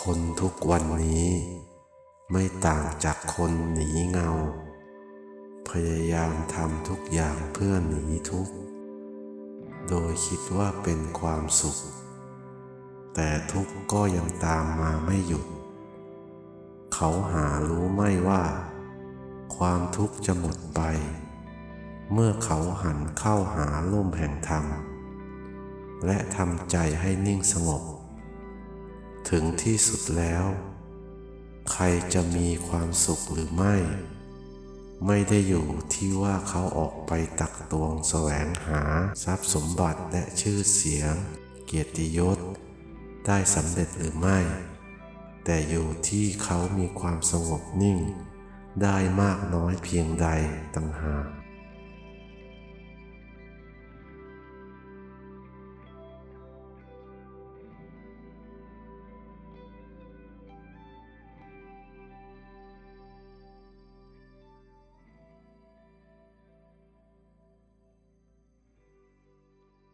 คนทุกวันนี้ไม่ต่างจากคนหนีเงา พยายามทำทุกอย่างเพื่อหนีทุกข์ โดยคิดว่าเป็นความสุข แต่ทุกข์ก็ยังตามมาไม่หยุด เขาหารู้ไม่ว่า ความทุกข์จะหมดไป เมื่อเขาหันเข้าหาล่มแห่งธรรม และทำใจให้นิ่งสงบ ถึงที่สุดแล้ว ใครจะมีความสุขหรือไม่ ไม่ได้อยู่ที่ว่าเขาออกไปตักตวงแสวงหาทรัพย์สมบัติและชื่อเสียง เกียรติยศ ได้สำเร็จหรือไม่ แต่อยู่ที่เขามีความสงบนิ่ง ได้มากน้อยเพียงใดต่างหาก